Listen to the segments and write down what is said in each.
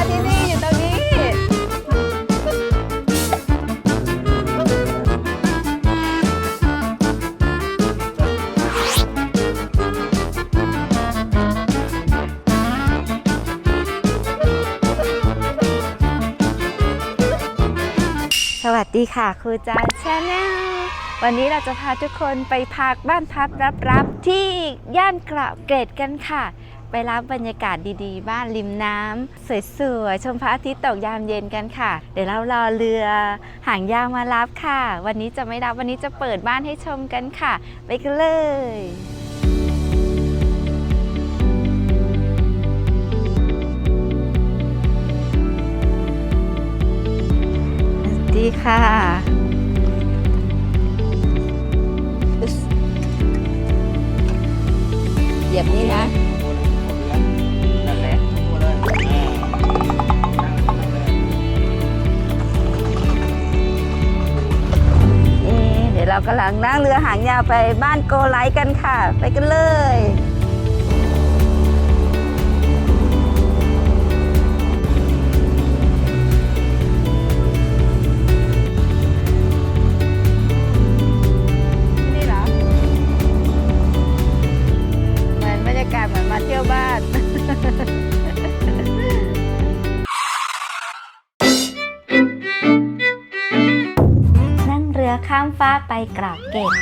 อันนี้นี่อยู่ตรงนี้ สวัสดีค่ะ ครูจานชาแนล วันนี้เราจะพาทุกคนไปพักบ้านพักรับๆที่ย่านเกราะเกรดกันค่ะ ไปรับบรรยากาศดีๆ บ้านริมน้ำสวยๆ ชมพระอาทิตย์ตกยามเย็นกันค่ะ เดี๋ยวเรารอเรือหางยาวมารับค่ะ วันนี้จะไม่รับวันนี้จะเปิดบ้านให้ชมกันค่ะ ไปกันเลยสวัสดีค่ะเหยียบนี่นะ เรากำลังนั่งเรือหางยาวไปบ้านโกไลท์กันค่ะ ไปกันเลย เกาะเกร็ด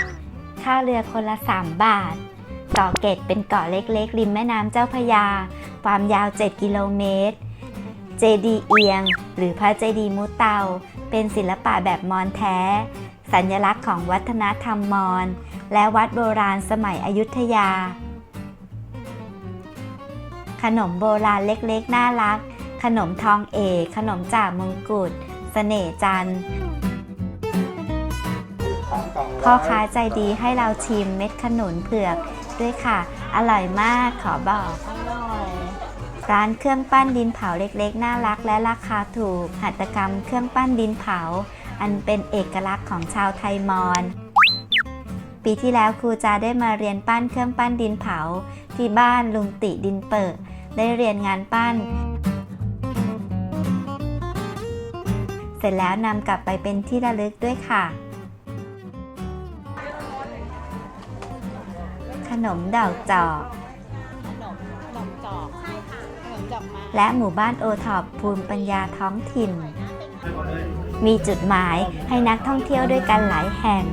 ค่าเรือคนละ 3 บาท เกาะเกร็ดเป็นเกาะเล็กๆ ริมแม่น้ำเจ้าพยา ความยาว 7 กิโลเมตร เจดีเอียง หรือพระเจดีมุเตา เป็นศิลปะแบบมอญแท้ สัญลักษณ์ของวัฒนธรรมมอญและวัดโบราณสมัยอยุธยา ขนมโบราณเล็กๆ น่ารัก ขนมทองเอกขนมจากมงกุฎเสน่จันทร์ พ่อค้าใจดีให้เราชิมเม็ดขนุนเผือกด้วยค่ะ อร่อยมากขอบอกอร่อยร้านเครื่องปั้นดินเผาเล็กๆ น่ารักและราคาถูก หัตถกรรมเครื่องปั้นดินเผา อันเป็นเอกลักษณ์ของชาวไทยมอญปีที่แล้วครูจาได้มาเรียนปั้นเครื่องปั้นดินเผา ที่บ้านลุงติดินเปิดได้เรียนงานปั้น เสร็จแล้วนำกลับไปเป็นที่ระลึกด้วยค่ะ นมดอกจอก ขนมขนมจอกใช่ค่ะขนมจอกมาและหมู่บ้านโอท็อปภูมิปัญญาท้องถิ่น มีจุดหมายให้นักท่องเที่ยวด้วยกันหลายแห่ง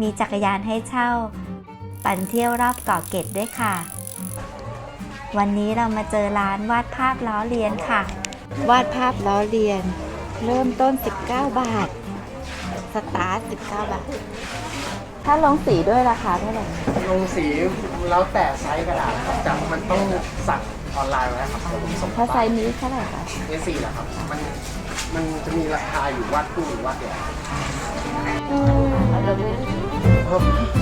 มีจักรยานให้เช่า ปั่นเที่ยวรอบเกาะเกร็ดด้วยค่ะ วันนี้เรามาเจอร้านวาดภาพล้อเลียนค่ะ วาดภาพล้อเลียน เริ่มต้น 19 บาท สตาร์ท 19 บาท ถ้าลงสีด้วยราคาเท่าไหร่ลงสีแล้วแต่ไซส์กระดาษครับจากมันต้องสั่งออนไลน์ไว้ครับเดี๋ยวผมส่งถ้าไซส์นี้เท่าไหร่คะ เอสี่แหละครับ มันมันจะมีราคาอยู่วาดคู่หรือวาดเดียว เราดูเพิ่ม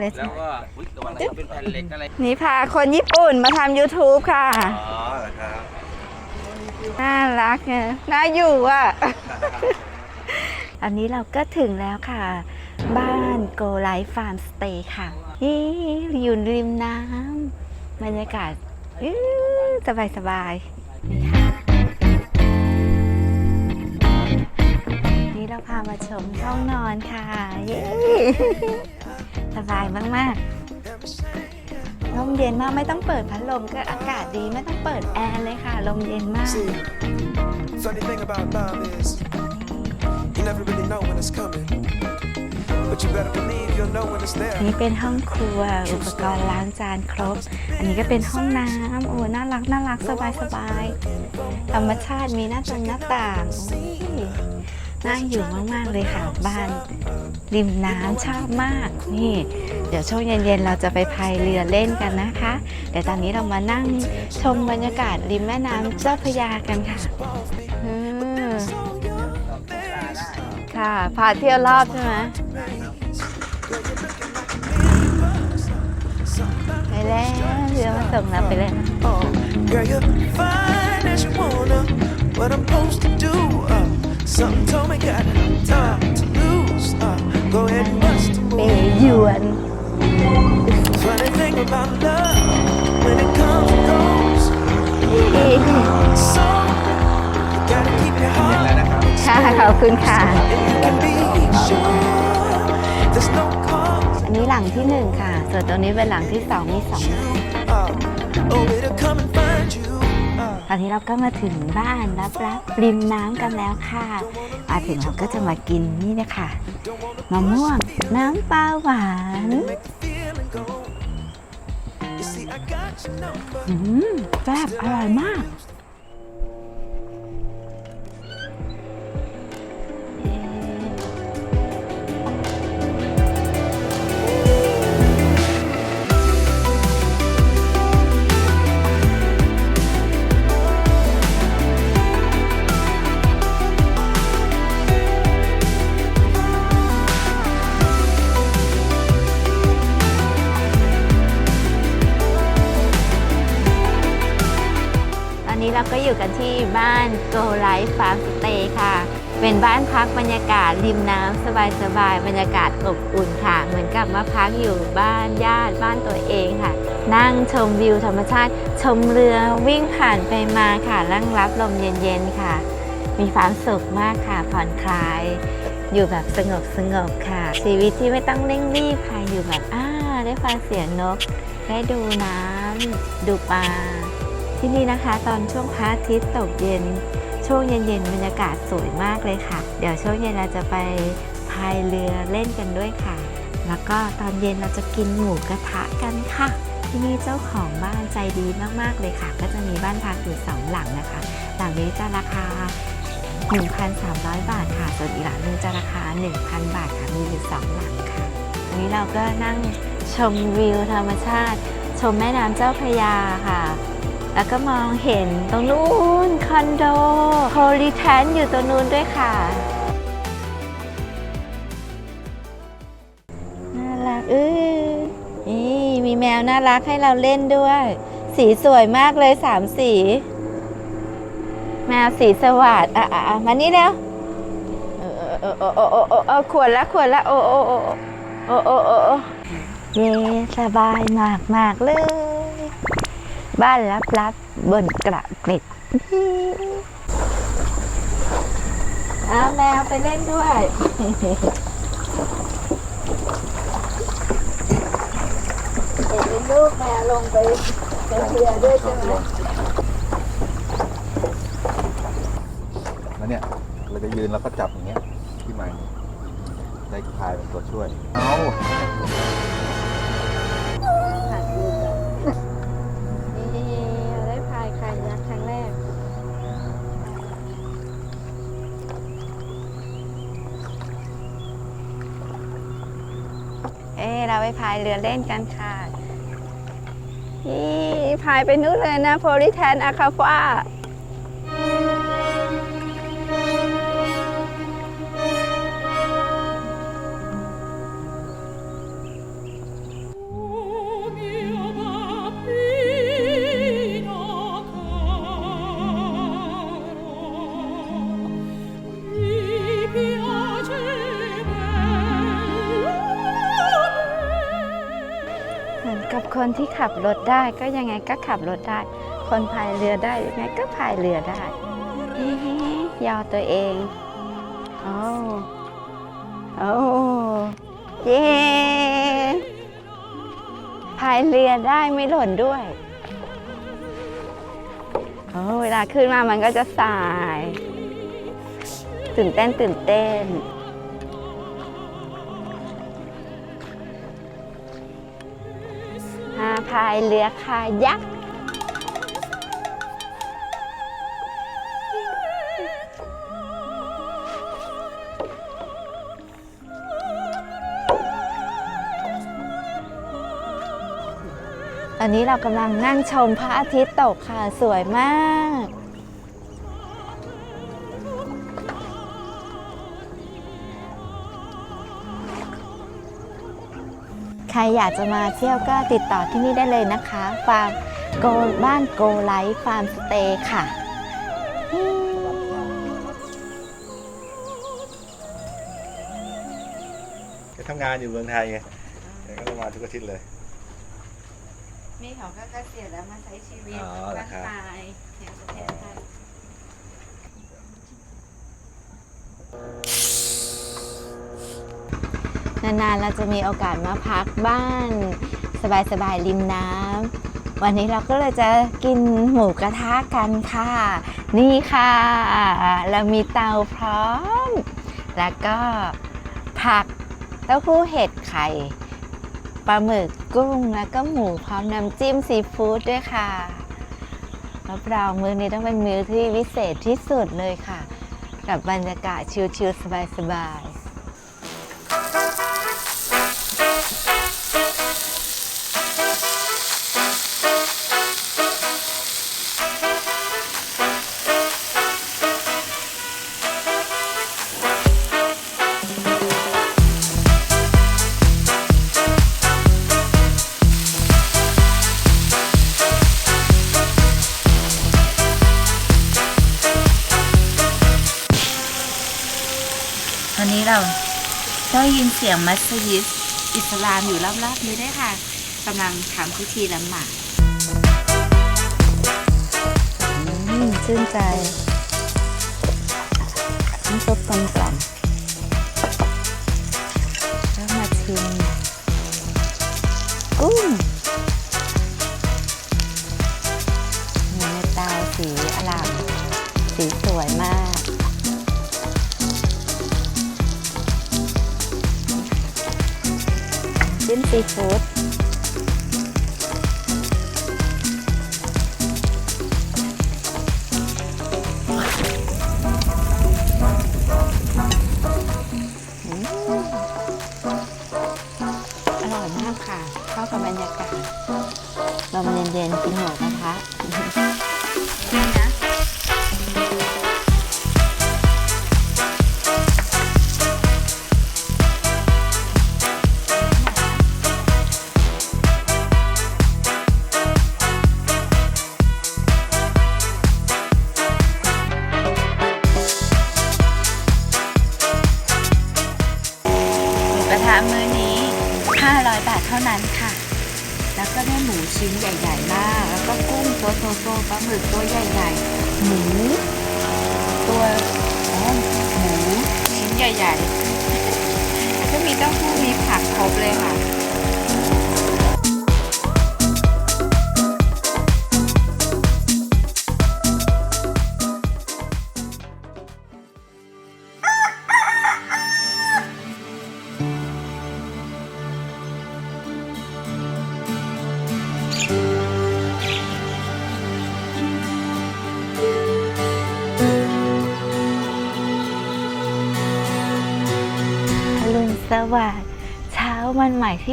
เลยแล้วก็อุ๊ยแต่วันนั้นก็เป็นแผ่นเหล็กอะไรนี่พาคนญี่ปุ่นมาทำ YouTube ค่ะ อ๋อเหรอครับน่ารักเนี่ยน่าอยู่อะ อันนี้เราก็ถึงแล้วค่ะ บ้านโกไลฟ์ฟาร์มสเตย์ค่ะนี่อยู่ริมน้ำบรรยากาศสบายสบายๆนี่ค่ะนี่เราพามาชมห้องนอนค่ะ เย้ สบายมากๆลมเย็นมากไม่ต้องเปิดพัดลมก็อากาศดีไม่ต้องเปิดแอร์เลยค่ะ ลมเย็นมาก See, funny thing about love is you never really know when it's coming. But but you better believe you'll know when it's there. นี่เป็นห้องครัวอุปกรณ์ล้างจานครบ อันนี้ก็เป็นห้องน้ำโอ้น่ารักน่ารักสบายสบายธรรมชาติมีหน้าต่างหน้าต่างโอ้ยน่าอยู่มากๆเลยค่ะบ้าน ริมน้ำชอบมากนี่ เดี๋ยวช่วงเย็นๆเราจะไปพายเรือเล่นกันนะคะเดี๋ยวตอนนี้เรามานั่งชมบรรยากาศริมแม่น้ำเจ้าพระยากันค่ะค่ะพาเที่ยวรอบใช่ไหมไปแล้วเรือมาส่งเราไปแล้ว Oh, girl, you're fine as you wanna. What I'm supposed to do? Uh, something told me got time gotta keep your heart. ค่ะ ขอบคุณค่ะ And you can be sure there's no cause. อันนี้หลังที่หนึ่งค่ะ ส่วนตรงนี้เป็นหลังที่สองมีสองหลัง Uh, oh, it'll come and find you. Uh, ตอนนี้เราก็มาถึงบ้านรับรับริมน้ำกันแล้วค่ะ มาถึงเราก็จะมากินนี่นะคะมะม่วงน้ำปลาหวานอืมแซ่บอร่อยมาก ก็อยู่กันที่บ้าน Go Life Farm Stay ค่ะ เป็นบ้านพักบรรยากาศริมน้ำสบายๆบรรยากาศอบอุ่นค่ะ เหมือนกับมาพักอยู่บ้านญาติบ้านตัวเองค่ะ นั่งชมวิวธรรมชาติ ชมเรือวิ่งผ่านไปมาค่ะนั่งรับลมเย็นๆค่ะ มีความสุขมากค่ะผ่อนคลาย อยู่แบบสงบสงบๆค่ะ ชีวิตที่ไม่ต้องเร่งรีบค่ะอยู่แบบอ่าได้ฟังเสียงนก ได้ดูน้ำดูปลา ที่นี่นะคะ ตอนช่วงพระอาทิตย์ตกเย็น ช่วงเย็นๆบรรยากาศสวยมากเลยค่ะ เดี๋ยวช่วงเย็นเราจะไปพายเรือเล่นกันด้วยค่ะ แล้วก็ตอนเย็นเราจะกินหมูกระทะกันค่ะ ที่นี่เจ้าของบ้านใจดีมากๆเลยค่ะ ก็จะมีบ้านพักอยู่สองหลังนะคะ หลังนี้จะราคา 1,300 บาทค่ะ ส่วนอีกหลังนึงจะราคา 1,000 บาทค่ะมีอยู่สองหลังค่ะอันนี้เราก็นั่งชมวิวธรรมชาติ ชมแม่น้ำเจ้าพระยาค่ะ แล้วก็มองเห็นตรงนู้นคอนโดโพลิแทนอยู่ตรงนู้นด้วยค่ะ น่ารักเออนี่มีแมวน่ารักให้เราเล่นด้วย สีสวยมากเลยสามสี แมวสีสวัสดอะอะมานี่แล้วเออเออเออเออเออเออเออขวดละขวดละโอ้โอ้โอ้โอ้โอ้โอ้เย้สบายมากมากเลย บ้านลับๆบนกระเกร็ดเอาแมวไปเล่นด้วยเห็นเป็นลูกแมวลงไปไปเรือด้วยใช่ไหมแล้วเนี่ย เราจะยืนแล้วก็จับอย่างเงี้ยที่ไม้ได้พายเป็นตัวช่วย เอาายเรือเล่นกันค่ะนี่พายไปนู่นเลยนะโพลิแทนอาคาฟ้า คนที่ขับรถได้ก็ยังไงก็ขับรถได้ คนพายเรือได้ยังไงก็พายเรือได้ยอตัวเองโอ้โอ้เย้พายเรือได้ไม่หล่นด้วยโอ้เวลาขึ้นมามันก็จะสาย ตื่นเต้นตื่นเต้นายเรือคายักตอนนี้เรากำลังนั่งชมพระอาทิตย์ตกค่ะ สวยมาก รอยากจะมาเที่ยวก็ติดต่อที่นี่ได้เลยนะคะฟาร์มโกบ้านโกไลฟ์ฟาร์มสเตย์ค่ะอืมไปทำงานอยู่เมืองไทยไงเดี๋ยวก็ต้องมาทุกอาทิตย์เลยนี่เขาก็เกษียณแล้วมาใช้ชีวิตอ๋อเหรอครับบ้านปลายแห่งประเทศไท นานๆเราจะมีโอกาสมาพักบ้าน สบายๆริมน้ำวันนี้เราก็เลยจะกินหมูกระทะกันค่ะ นี่ค่ะ เรามีเตาพร้อม แล้วก็ผักเต้าหู้เห็ดไข่ปลาหมึกกุ้งแล้วก็หมูพร้อมน้ำจิ้มซีฟู้ดด้วยค่ะรับรองมื้อนี้ต้องเป็นมื้อที่วิเศษที่สุดเลยค่ะ กับบรรยากาศชิลๆสบายๆ เสียงมัสยิดอิสลามอยู่รอบๆนี้ด้วยค่ะกำลังทำพิธีละหมาดอืมชื่นใจน้ำซุปกลมกล่อม ซีฟู้ด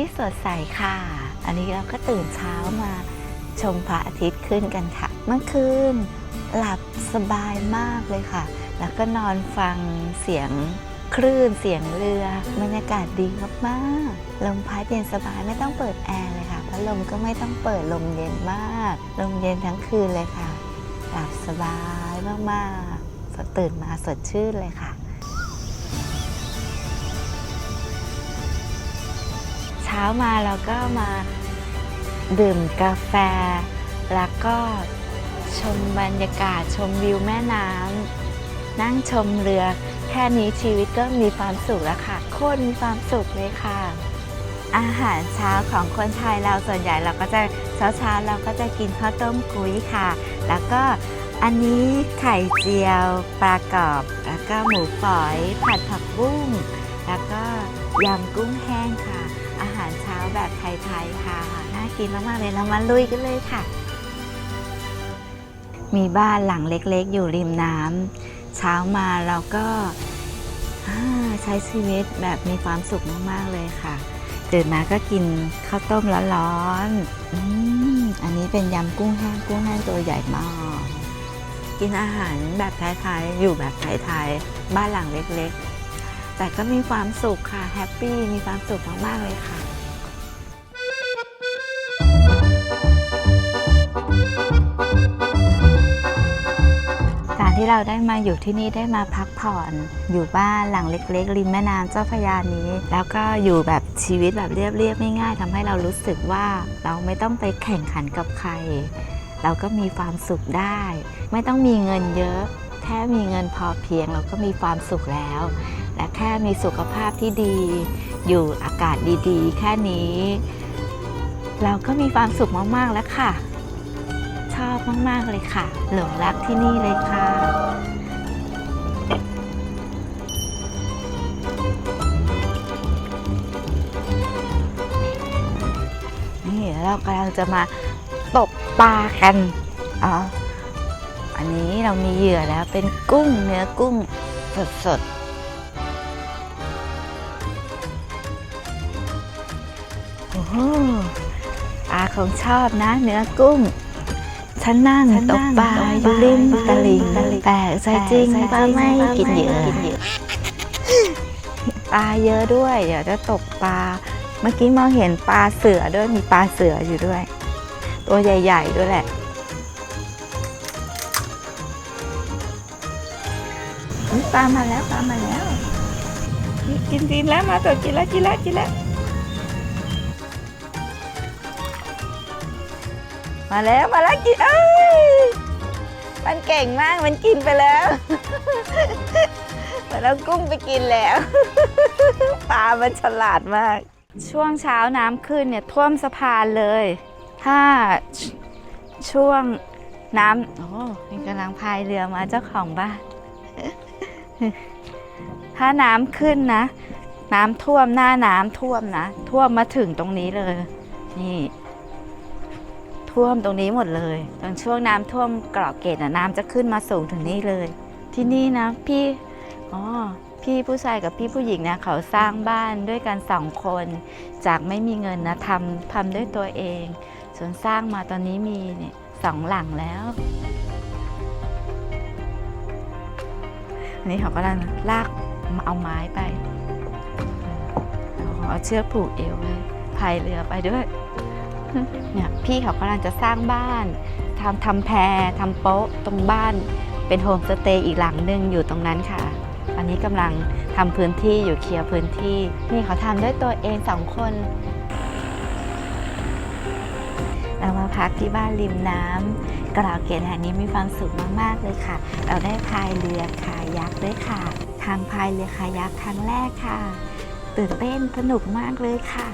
ที่สดใสค่ะ อันนี้เราก็ตื่นเช้ามาชมพระอาทิตย์ขึ้นกันค่ะ เมื่อคืนหลับสบายมากเลยค่ะ แล้วก็นอนฟังเสียงคลื่นเสียงเรือบรรยากาศดีมากๆลมพัดเย็นสบายไม่ต้องเปิดแอร์เลยค่ะพัดลมก็ไม่ต้องเปิดลมเย็นมาก ลมเย็นทั้งคืนเลยค่ะ หลับสบายมากๆสดตื่นมาสดชื่นเลยค่ะ ช้ามาเราก็มาดื่มกาแฟ แล้วก็ชมบรรยากาศชมวิวแม่น้ำนั่งชมเรือ แค่นี้ชีวิตก็มีความสุขแล้วค่ะโคตรมีความสุขเลยค่ะ อาหารเช้าของคนไทยเราส่วนใหญ่เราก็จะเช้าเช้าเราก็จะกินข้าวต้มกุ้ยค่ะ แล้วก็อันนี้ไข่เจียวปลากรอบ แล้วก็หมูฝอย ผัดผักบุ้งแล้วก็ยำกุ้งแห้งค่ะ แบบไทยๆค่ะ น่ากินมากๆเลยเรามาลุยกันเลยค่ะ มีบ้านหลังเล็กๆ อยู่ริมน้ำเช้ามาเราก็ใช้ชีวิตแบบมีความสุขมากๆเลยค่ะตื่นมาก็กินข้าวต้มร้อนๆออันนี้เป็นยำกุ้งแห้งกุ้งแห้งตัวใหญ่มาก กินอาหารแบบไทยๆอยู่แบบไทยๆบ้านหลังเล็กๆ แต่ก็มีความสุขค่ะแฮปปี้มีความสุขมากๆเลยค่ะ ที่เราได้มาอยู่ที่นี่ได้มาพักผ่อน อยู่บ้านหลังเล็ก ๆ ริมแม่น้ำเจ้าพระยานี้ แล้วก็อยู่แบบชีวิตแบบเรียบๆง่ายๆทำให้เรารู้สึกว่าเราไม่ต้องไปแข่งขันกับใคร เราก็มีความสุขได้ ไม่ต้องมีเงินเยอะ แค่มีเงินพอเพียงเราก็มีความสุขแล้ว และแค่มีสุขภาพที่ดี อยู่อากาศดีๆ แค่นี้ เราก็มีความสุขมากๆแล้วค่ะ ชอบมาก ๆ เลยค่ะ หลงรักที่นี่เลยค่ะนี่เรากำลังจะมาตกปลากันอ๋ออันนี้เรามีเหยื่อแล้วเป็นกุ้งเนื้อกุ้งสดๆโอ้โหปลาคงชอบนะ เนื้อกุ้ง ฉันนั่งตกปลาอยู่ริมตลิ่งแต่ใจจริงป้าไม่กินเหยื่อปลาเยอะด้วยเดี๋ยวจะตกปลาเมื่อกี้มองเห็นปลาเสือด้วยมีปลาเสืออยู่ด้วย ตัวใหญ่ ๆ ด้วยแหละอุ๊ยปลามาแล้วปลามาแล้วนี่กินกินแล้วมาตัวกินแล้วกินแล้วกินแล้ว มาแล้วมาแล้วกินเอ้ยมันเก่งมากมันกินไปแล้วมันเอากุ้งไปกินแล้วปลามันฉลาดมาก ช่วงเช้าน้ำขึ้นเนี่ยท่วมสะพานเลย ถ้าชช่วงน้ำโอ้มีกำลังพายเรือมาเจ้าของบ้านถ้าน้ำขึ้นนะ น้ำท่วมหน้าน้ำท่วมนะ ท่วมมาถึงตรงนี้เลย นี่ ท่วมตรงนี้หมดเลยตอนช่วงน้ำท่วมเกราะเกตนะน้ำจะขึ้นมาสูงถึงนี่เลย ที่นี่นะพี่อ๋อพี่ผู้ชายกับพี่ผู้หญิงนะเขาสร้างบ้านด้วยกันสองคน จากไม่มีเงินนะทำทำด้วยตัวเองส่วนสร้างมาตอนนี้มีเนี่ยสองหลังแล้วอันนี้เขากำลังลากเอาไม้ไปเอาเชือกผูกเอวไว้พายเรือไปด้วย เนี่ยพี่เขากำลังจะสร้างบ้านทำทำแพรทำโป๊ะตรงบ้านเป็นโฮมสเตย์อีกหลังหนึ่งอยู่ตรงนั้นค่ะ อันนี้กำลังทำพื้นที่อยู่เคลียร์พื้นที่ นี่เขาทำด้วยตัวเองสองคนเรามาพักที่บ้านริมน้ำกระเกตแห่งนี้มีความสุขมากๆเลยค่ะ เราได้พายเรือคายักด้วยค่ะ ทางพายเรือคายักครั้งแรกค่ะ ตื่นเต้นสนุกมากเลยค่ะ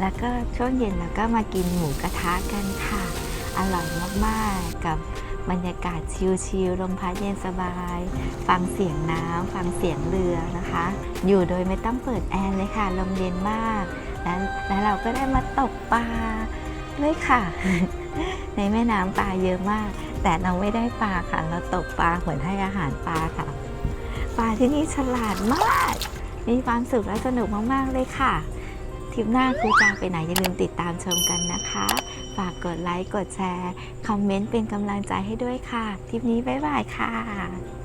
แล้วก็ช่วงเย็นเราก็มากินหมูกระทะกันค่ะ อร่อยมากๆ กับบรรยากาศชิลๆลมพัดเย็นสบาย ฟังเสียงน้ำฟังเสียงเรือนะคะ อยู่โดยไม่ต้องเปิดแอร์เลยค่ะ ลมเย็นมาก แล้วแล้วเราก็ได้มาตกปลาด้วยค่ะ ในแม่น้ำปลาเยอะมาก แต่เราไม่ได้ปลาค่ะ เราตกปลาเหมือนให้อาหารปลาค่ะ ปลาที่นี่ฉลาดมาก มีความสุขและสนุกมากๆเลยค่ะ ทริปหน้าครูจางไปไหนอย่าลืมติดตามชมกันนะคะ ฝากกดไลค์ กดแชร์ คอมเมนต์เป็นกำลังใจให้ด้วยค่ะ ทริปนี้บ๊ายบายค่ะ